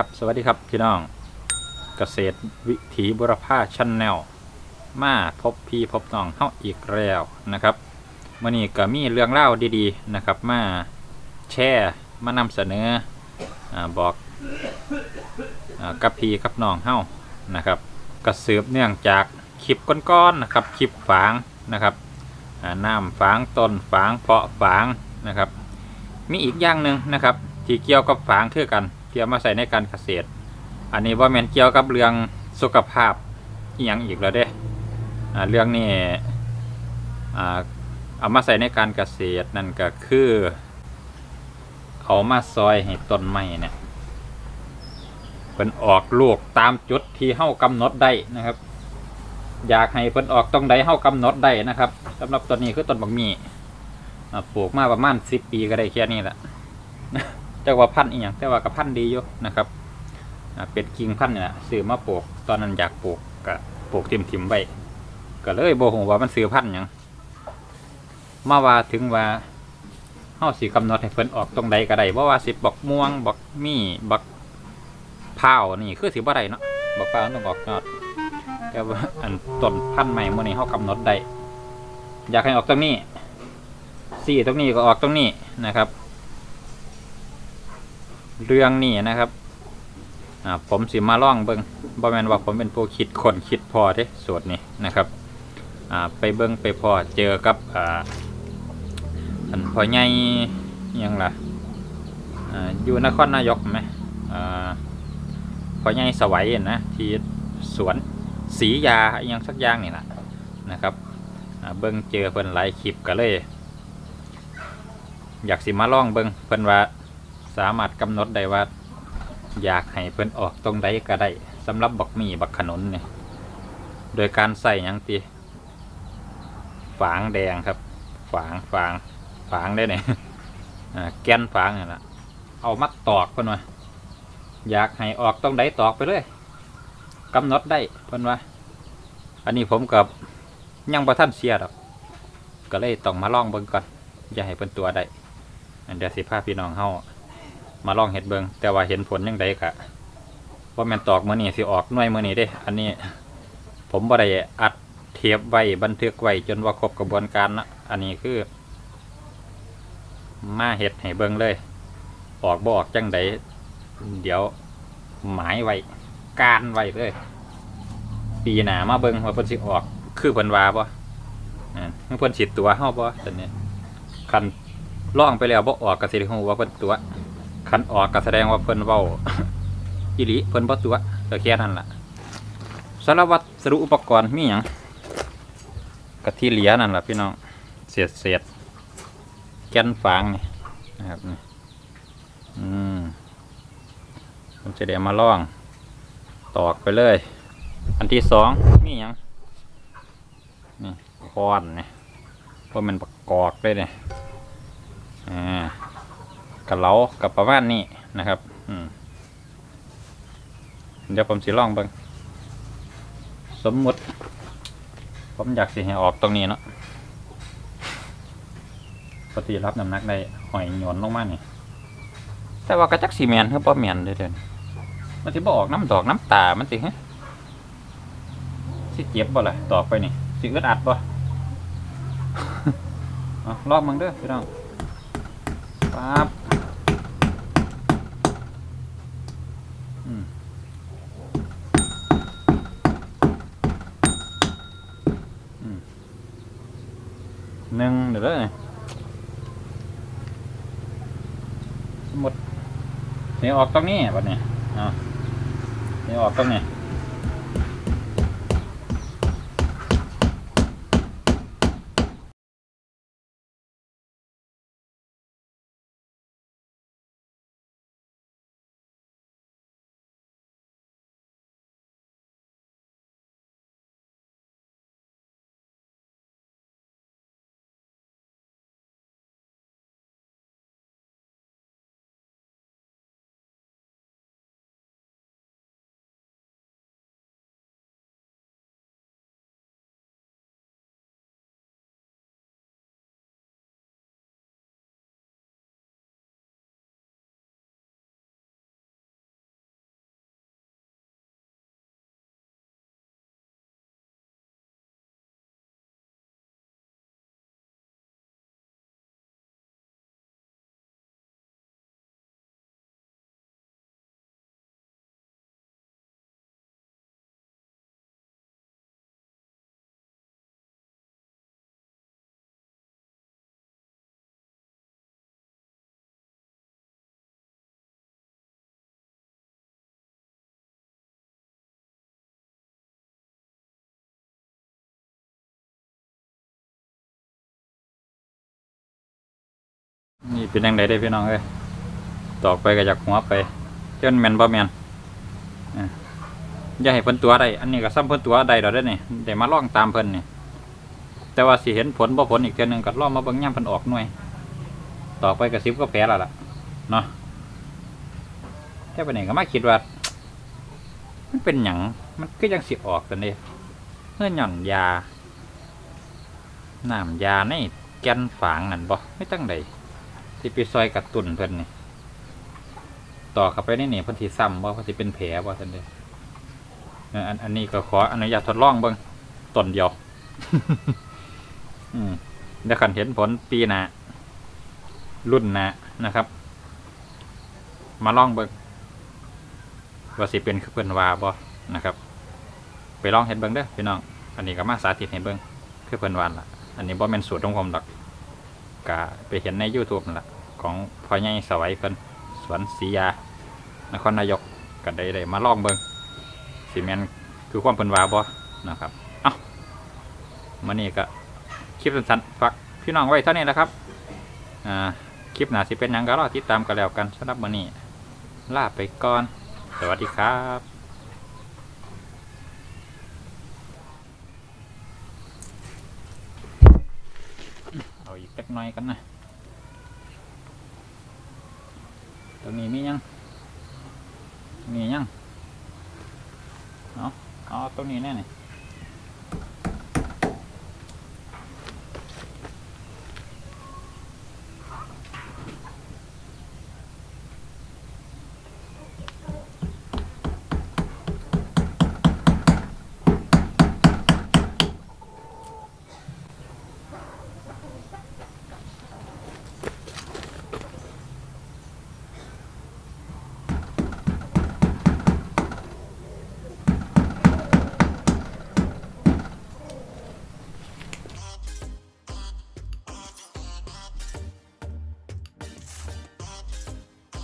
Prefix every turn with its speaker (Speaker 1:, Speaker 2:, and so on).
Speaker 1: ครับสวัสดีครับพี่น้องเกษตรวิถีบุรพาชันแนลมาพบพี่พบน้องเฮาอีกแล้วนะครับมื่อนี้ก็มีเรื่องเล่าดีๆนะครับมาแชร์มานำเสนออบอกอกับพี่กับน้องเฮานะครับก็สืบเนื่องจากคลิปก้อนๆนะครับคลิปฝางนะครับน้ำฝางต้นฝางเพาะฝางนะครับ มีอีกอย่างหนึ่งนะครับที่เกี่ยวกับฝางคือกัน ที่เอามาใส่ในการเกษตร อันนี้ว่าแมนเกี่ยวกับเรื่องสุขภาพอีหยังอีกแล้วเด้เรื่องนี้เอามาใส่ในการเกษตรนั่นก็คือเอามาซอยให้ต้นไม้เนี่ยเป็นออกลูกตามจุดที่เฮากำหนดได้นะครับ อยากให้เพิ่นออกตรงใดเฮากำหนดได้นะครับสำหรับต้นนี้คือต้นบักมีปลูกมาประมาณสิบปีก็ได้แค่นี้แหละ แต่ว่าพันธุ์อีหยังแต่ว่ากับพันธุ์ดีอยู่นะครับเป็ดกิ่งพันธุ์เนี่ยซื้อมาปลูกตอนนั้นอยากปลูกก็ปลูกทิมทิมๆไว้ก็เลยโบหูว่ามันซื้อพันธุ์หยังมาว่าถึงว่าเฮาสิกำหนดให้เพิ่นออกตรงใดก็ได้บ่ว่าสิบักม่วงบักมี่บักพร้านี่คือสิบ่ได้เนาะบักพร้าต้องออกยอดแต่ว่าอันต้นพันธุ์ใหม่มื้อนี้เฮากำหนดได้อยากให้ออกตรงนี้สี่ตรงนี้ก็ออกตรงนี้นะครับ เรื่องนี้นะครับผมสิมาล่องเบิงบ่แมนว่าผมเป็นผู้คิดคนคิดพอเด้สูตรนี้นะครับไปเบิงไปพอเจอกับอันพ่อใหญ่ยังล่ะออยู่นครนายกไหมอพ่อใหญ่สวัยนะที่สวนศรียาอหยังสักอย่างนี่แหละนะครับเบิงเจอเพิ่นหลายคลิปก็เลย อยากสิมาล่องเบิงเพิ่นว่า สามารถกำหนดได้ว่า อยากให้เพิ่นออกตรงใดก็ได้สำหรับบักมี่บักขนุนเนี่ยโดยการใส่ยังตีฝางแดงครับ ฝางฝางฝางได้เนี่ยแกนฝางนี่ละเอามัดตอกเพิ่นว่าอยากให้ออกตรงใดตอกไปเลยกำหนดได้เพิ่นว่าอันนี้ผมกับยังประท่านเสียดอกก็เลยต้องมาลองเบิ่งก่อนอย่าให้เพิ่นตัวได้อันเดี๋ยวสิพาพี่น้องเฮา มาลองเห็ดเบิงแต่ว่าเห็นผลยังไงกะว่าแมนตอกมือนี่สิออกน่วยมือนี่เด้ อันนี้ ผมบ่ได้อัดเทียบไว้บันทึกไว้จนว่าครบกระบวนการนะอันนี้คือ มาเห็ดให้เบิงเลย ออกบ่ออกจังไดเดี๋ยวหมายไว้การไว้เลย ปีหน้ามาเบิงว่าเพิ่นสิออก คือเพิ่นว่าบ่อ่เพิ่นสิตัวเฮาบ่ตอนนี้คันล่องไปแล้วบ่ออกก็สิได้ฮู้ว่าเพิ่นตัว คันออกก็แสดงว่าเพิ่นเว้าอิลิเพิ่นบ่ตัวก็แค่นั้นล่ะสารวัตรสรุปอุปกรณ์มีหยังกะที่เหลียนั่นล่ะพี่น้องเศษเศษแกนฟางนี่นะครับนี่อืมผมจะเดี๋ยวมาล่อง ตอกไปเลย อันที่สองมีหยังนี่คอนนี่เพราะมันประกอบเลยเนี่ยอ่า กับเรากับประมาณนี้นะครับ อืมเดี๋ยวผมสิลองเบิงสมมุติ ผมอยากสิให้ออกตรงนี้เนาะปกติรับน้ำหนักได้หอยโยนลงมานี่แต่ว่ากระจักสีแมนคือป้แมนเด้อเดี๋ยวนี้มันสิบออกน้ำดอกน้ำตา มันสิฮะสิเจ็บบ่ล่ะตอกไปนี่สิอึดอัดบ่ลองมึงเด้อพี่น้องปั๊บ อืมอืม หนึ่งเดี๋ยวเลยสมมดเนี่ออกตรงนี้บัดนี้อ่านี่ออกตรงนี้ เป็นยังไงได้พี่น้องเอ้ยตอกไปก็จากหัวไปจ้าแมนบ่แมนอะอย่าให้เพิ่นตัวได้อันนี้ก็ซ้ำเพิ่นตัวได้ดอกเด้นี่ได้มาล่องตามเพิ่นนี่แต่ว่าสิเห็นผลบ่ผลอีกเทื่อนึงก็ล่องมาเบิ่งย่ำเพิ่นออกหน่วยตอกไปก็สิบก็แผลแล้วล่ะเนาะแต่ปานนี้ก็มาคิดว่ามันเป็นหยังมันก็ยังสิออกกันเด้เพื่อหย่อนยาน้ำยาในแกนฝางนั่นบ่ไม่ตั้งใด ไปซอยกระตุนเพิ่นนี่ต่อเข้าไปในนี่เพิ่นสิซ้ำบ่าเพิ่นสิเป็นแผลบ่ซั่นเด้เอออันอันนี้ก็ขออนุญาตทดลองเบิ่งต้นเดียว อืมเดี๋ยวคันเห็นผลปีหน้ารุ่นหน้านะครับ มาลองเบิ่งว่าสิเป็นคือเพิ่นว่าบ่นะครับ ไปลองเฮ็ดเบิ่งเด้อพี่น้อง อันนี้ก็มาสาธิตให้เบิ่งคือเพิ่นว่าล่ะ อันนี้บ่แม่นสูตรของผมดอกก็ไปเห็นใน YouTube นั่นล่ะ ของพ่อใหญ่สวัยเพิ่นสวนศรียานครนายกก็ได้ได้มาลองเบิงสิแมนคือความเพิ่นว่าบ่นะครับเอ้ามื้อนี้ก็คลิปสั้นๆฝากพี่น้องไว้เท่านี้แหละครับอ่าคลิปหน้าสิเป็นหยังก็รอติดตามกันแล้วกันสำหรับมื้อนี้ลาไปก่อน สวัสดีครับเอาอีกเล็กน้อยกันนะ ต รงนี้มียังมียังเนาะเอาตรงนี้แน่นี่